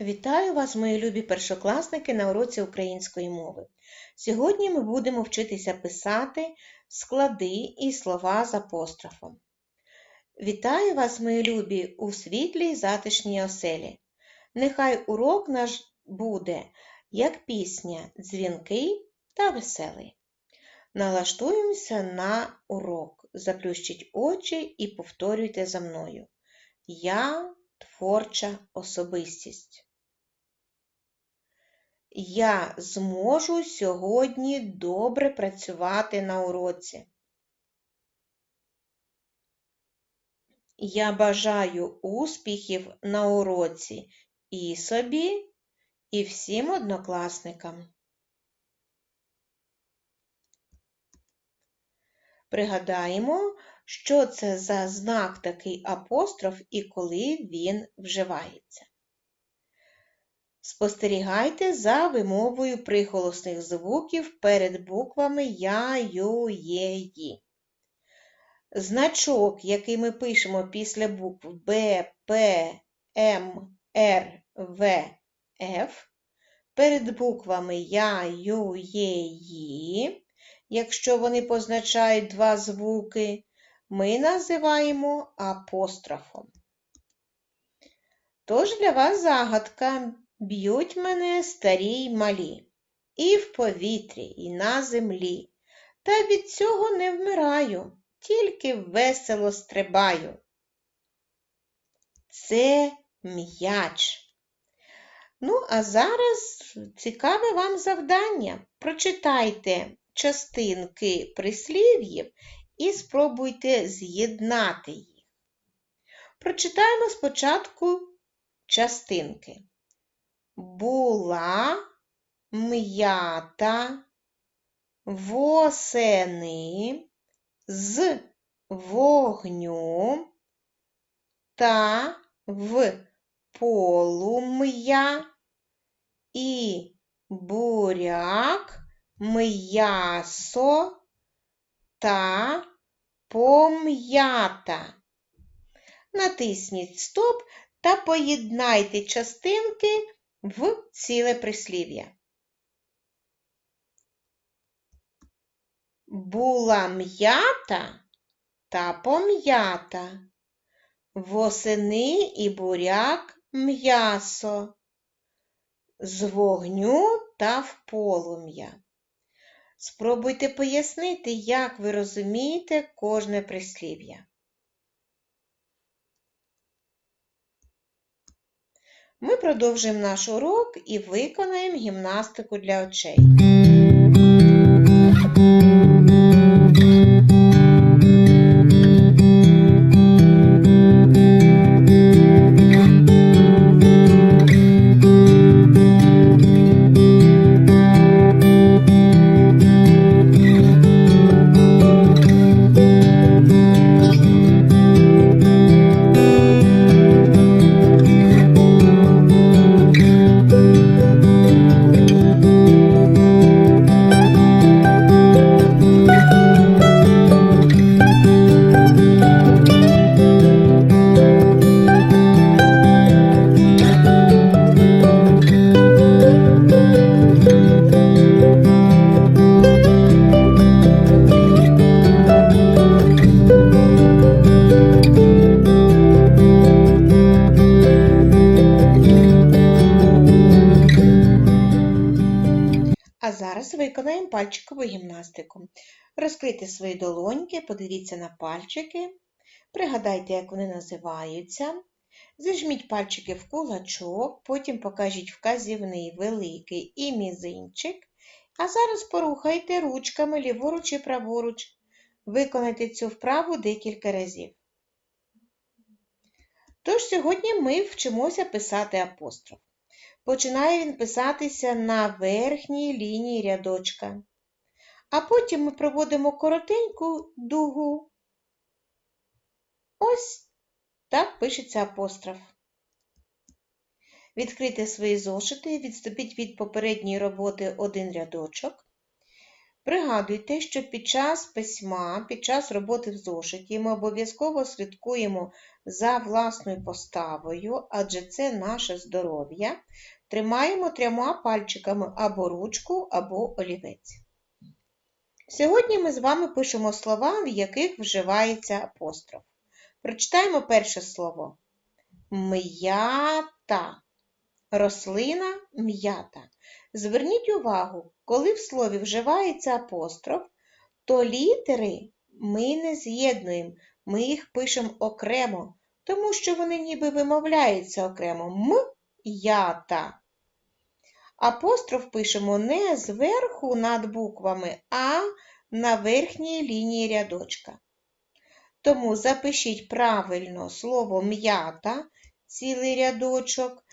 Вітаю вас, мої любі першокласники на уроці української мови. Сьогодні ми будемо вчитися писати склади і слова з апострофом. Вітаю вас, мої любі, у світлій затишній оселі. Нехай урок наш буде, як пісня, дзвінкий та веселий. Налаштуємося на урок. Заплющіть очі і повторюйте за мною. Я творча особистість. Я зможу сьогодні добре працювати на уроці. Я бажаю успіхів на уроці і собі, і всім однокласникам. Пригадаємо, що це за знак такий апостроф і коли він вживається. Спостерігайте за вимовою приголосних звуків перед буквами Я, Ю, Є, Ї. Значок, який ми пишемо після букв Б, П, М, Р, В, Ф, перед буквами Я, Ю, Є, Ї, якщо вони позначають два звуки, ми називаємо апострофом. Тож для вас загадка б'ють мене старі й малі, і в повітрі, і на землі, та від цього не вмираю, тільки весело стрибаю. Це м'яч. Ну, а зараз цікаве вам завдання. Прочитайте частинки прислів'їв і спробуйте з'єднати їх. Прочитаємо спочатку частинки. Була м'ята восени з вогню та в полум'я і буряк м'ясо та пом'ята. Натисніть стоп та поєднайте частинки в ціле прислів'я. Була м'ята та пом'ята, восени і буряк м'ясо, з вогню та в полум'я. Спробуйте пояснити, як ви розумієте кожне прислів'я. Ми продовжуємо наш урок і виконаємо гімнастику для очей. Гімнастику. Розкрийте свої долоньки, подивіться на пальчики, пригадайте, як вони називаються. Зажміть пальчики в кулачок, потім покажіть вказівний, великий і мізинчик. А зараз порухайте ручками ліворуч і праворуч. Виконайте цю вправу декілька разів. Тож сьогодні ми вчимося писати апостроф. Починає він писатися на верхній лінії рядочка. А потім ми проводимо коротеньку дугу. Ось так пишеться апостроф. Відкрийте свої зошити, відступіть від попередньої роботи один рядочок. Пригадуйте, що під час письма, під час роботи в зошиті ми обов'язково слідкуємо за власною поставою, адже це наше здоров'я, тримаємо трьома пальчиками або ручку, або олівець. Сьогодні ми з вами пишемо слова, в яких вживається апостроф. Прочитаємо перше слово. М'ята. Рослина м'ята. Зверніть увагу, коли в слові вживається апостроф, то літери ми не з'єднуємо, ми їх пишемо окремо, тому що вони ніби вимовляються окремо м ята. Апостроф пишемо не зверху над буквами, а на верхній лінії рядочка. Тому запишіть правильно слово м'ята, цілий рядочок.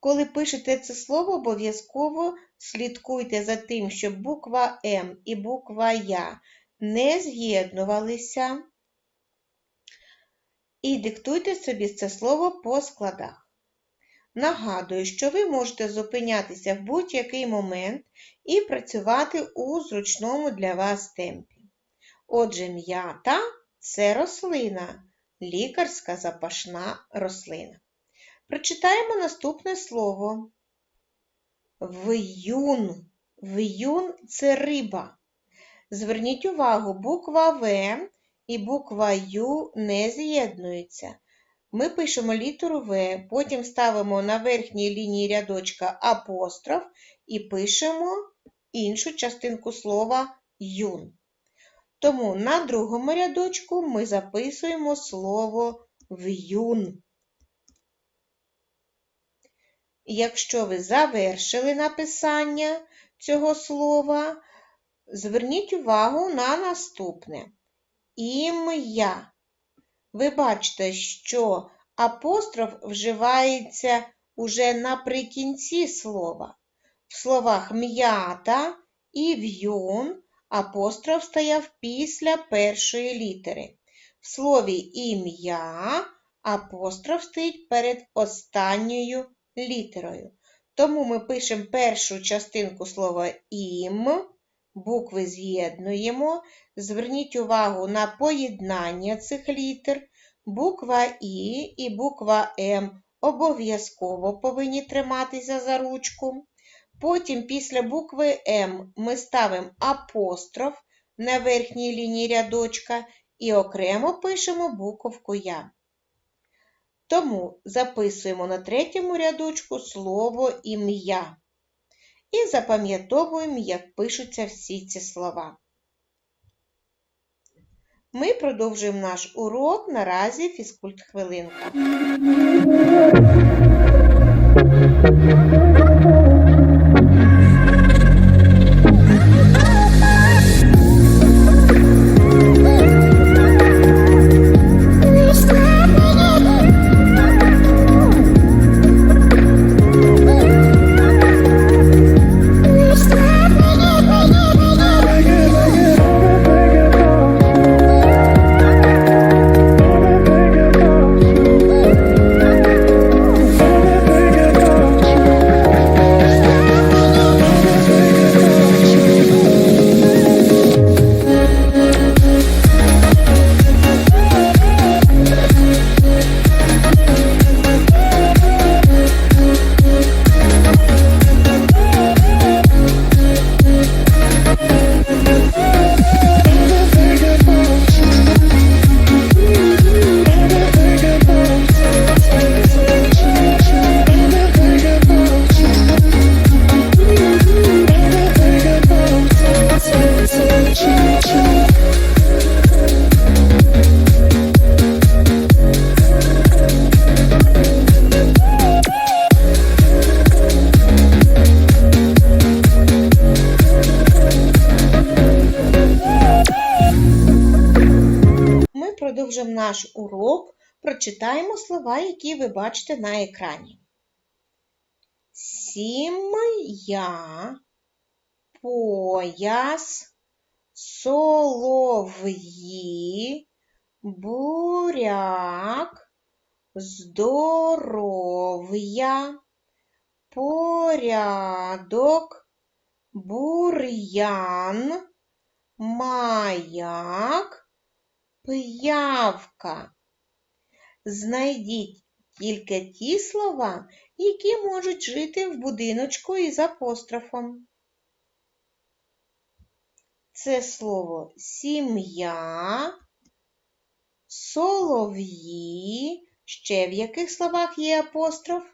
Коли пишете це слово, обов'язково слідкуйте за тим, щоб буква М і буква Я не з'єднувалися. І диктуйте собі це слово по складах. Нагадую, що ви можете зупинятися в будь-який момент і працювати у зручному для вас темпі. Отже, м'ята це рослина, лікарська запашна рослина. Прочитаємо наступне слово. В'юн. В'юн це риба. Зверніть увагу, буква В і буква Ю не з'єднуються. Ми пишемо літеру В, потім ставимо на верхній лінії рядочка апостроф і пишемо іншу частинку слова юн. Тому на другому рядочку ми записуємо слово в'юн. Якщо ви завершили написання цього слова, зверніть увагу на наступне ім'я. Ви бачите, що апостроф вживається уже наприкінці слова. В словах м'ята і в'юн апостроф стояв після першої літери. В слові ім'я апостроф стоїть перед останньою літерою. Тому ми пишемо першу частинку слова ім, букви з'єднуємо. Зверніть увагу на поєднання цих літер. Буква І і буква М обов'язково повинні триматися за ручку. Потім після букви М ми ставимо апостроф на верхній лінії рядочка і окремо пишемо буковку Я. Тому записуємо на третьому рядочку слово ім'я. І запам'ятовуємо, як пишуться всі ці слова. Ми продовжуємо наш урок наразі фізкульт хвилинка. Продовжимо наш урок, прочитаємо слова, які ви бачите на екрані. Сім'я, пояс, солов'ї, буряк, здоров'я, порядок, бур'ян, маяк, пиявка. Знайдіть тільки ті слова, які можуть жити в будиночку із апострофом. Це слово сім'я, солов'ї. Ще в яких словах є апостроф?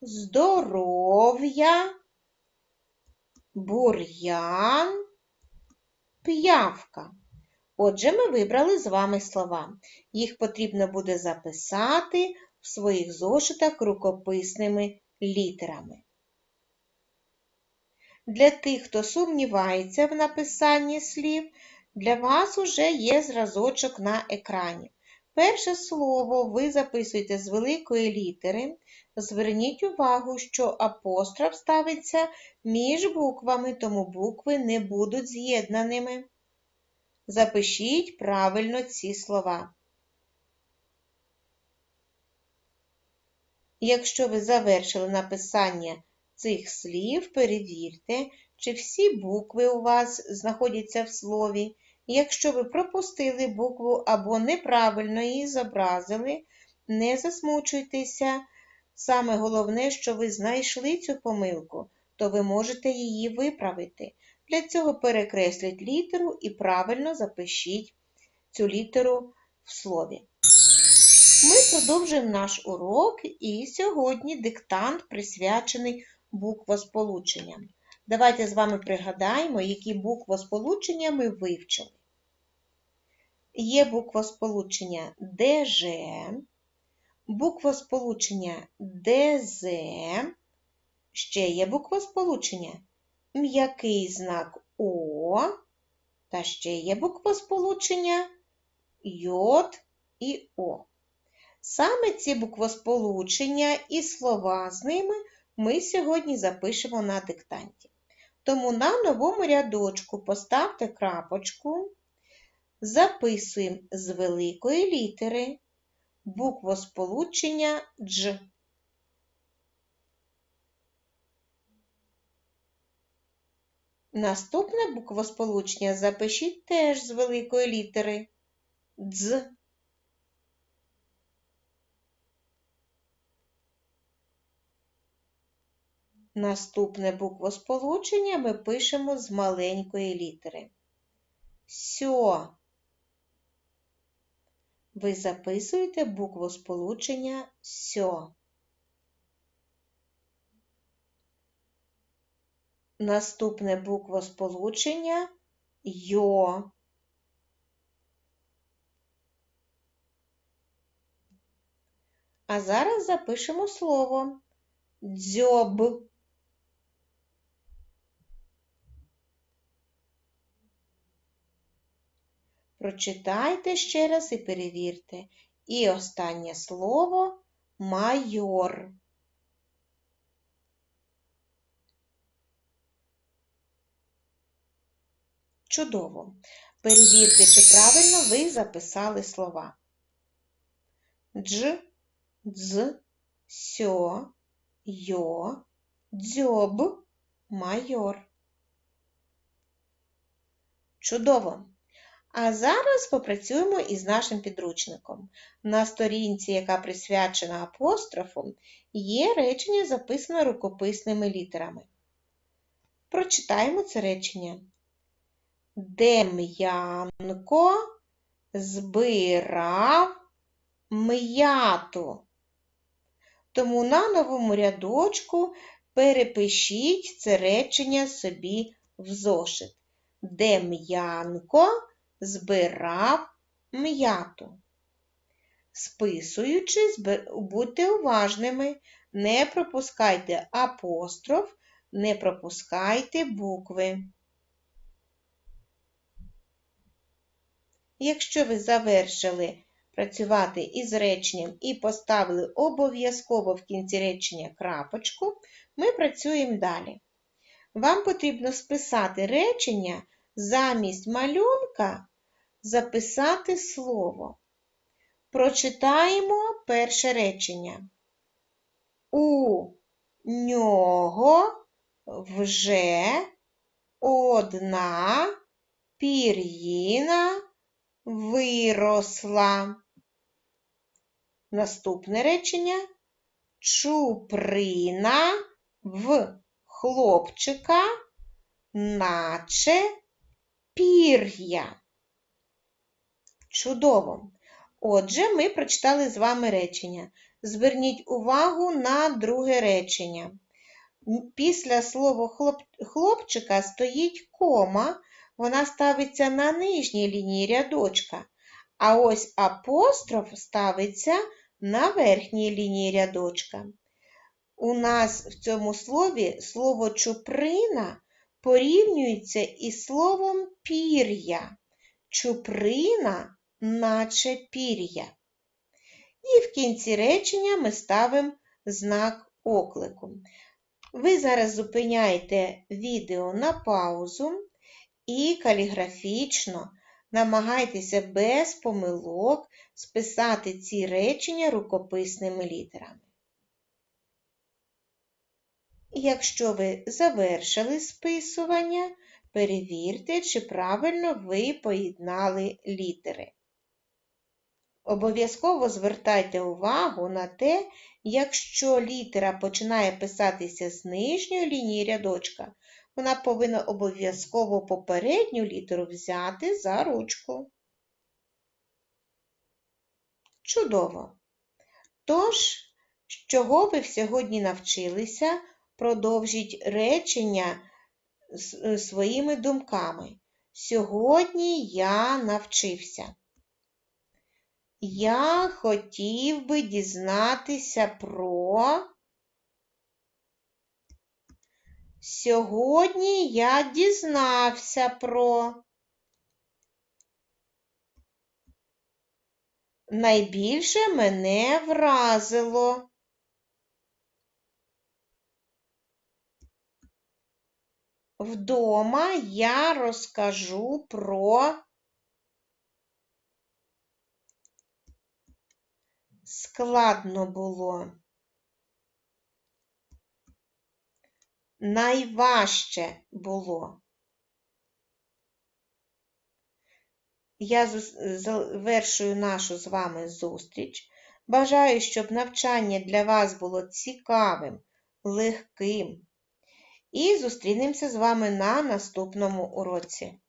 Здоров'я, бур'ян, п'явка. Отже, ми вибрали з вами слова. Їх потрібно буде записати в своїх зошитах рукописними літерами. Для тих, хто сумнівається в написанні слів, для вас уже є зразочок на екрані. Перше слово ви записуєте з великої літери. Зверніть увагу, що апостроф ставиться між буквами, тому букви не будуть з'єднаними. Запишіть правильно ці слова. Якщо ви завершили написання цих слів, перевірте, чи всі букви у вас знаходяться в слові. Якщо ви пропустили букву або неправильно її зобразили, не засмучуйтеся. Саме головне, що ви знайшли цю помилку, то ви можете її виправити. Для цього перекресліть літеру і правильно запишіть цю літеру в слові. Ми продовжуємо наш урок, і сьогодні диктант присвячений буквосполученням. Давайте з вами пригадаємо, які буквосполучення ми вивчили. Є буквосполучення ДЖ, буквосполучення ДЗ, ще є буквосполучення м'який знак О, та ще є буквосполучення Й і О. Саме ці буквосполучення і слова з ними ми сьогодні запишемо на диктанті. Тому на новому рядочку поставте крапочку, записуємо з великої літери буквосполучення Дж. Наступне буквосполучення запишіть теж з великої літери Дз. Наступне буквосполучення ми пишемо з маленької літери. Сьо. Ви записуєте буквосполучення сьо. Наступне буквосполучення йо. А зараз запишемо слово дзьоб. Прочитайте ще раз і перевірте. І останнє слово майор. Чудово! Перевірте, чи правильно ви записали слова. Дж, дз, сьо, йо, дзьоб, майор. Чудово! А зараз попрацюємо із нашим підручником. На сторінці, яка присвячена апострофу, є речення, записане рукописними літерами. Прочитаємо це речення. Дем'янко збирав м'яту. Тому на новому рядочку перепишіть це речення собі в зошит. Дем'янко збирав м'яту. Списуючи, будьте уважними, не пропускайте апостроф, не пропускайте букви. Якщо ви завершили працювати із реченням і поставили обов'язково в кінці речення крапочку, ми працюємо далі. Вам потрібно списати речення замість малюнка записати слово. Прочитаємо перше речення. У нього вже одна пір'їна виросла. Наступне речення Чуприна в хлопчика, наче пір'я. Чудово! Отже, ми прочитали з вами речення. Зверніть увагу на друге речення. Після слова хлоп... хлопчика стоїть кома, вона ставиться на нижній лінії рядочка, а ось апостроф ставиться на верхній лінії рядочка. У нас в цьому слові слово чуприна порівнюється із словом пір'я. Чуприна, наче пір'я. І в кінці речення ми ставимо знак оклику. Ви зараз зупиняєте відео на паузу і каліграфічно намагайтеся без помилок списати ці речення рукописними літерами. Якщо ви завершили списування, перевірте, чи правильно ви поєднали літери. Обов'язково звертайте увагу на те, якщо літера починає писатися з нижньої лінії рядочка, вона повинна обов'язково попередню літеру взяти за ручку. Чудово! Тож, з чого ви сьогодні навчилися, продовжіть речення своїми думками. Сьогодні я навчився. Я хотів би дізнатися про. Сьогодні я дізнався про. Найбільше мене вразило. Вдома я розкажу про складно було. Найважче було. Я завершую нашу з вами зустріч. Бажаю, щоб навчання для вас було цікавим, легким. І зустрінемося з вами на наступному уроці.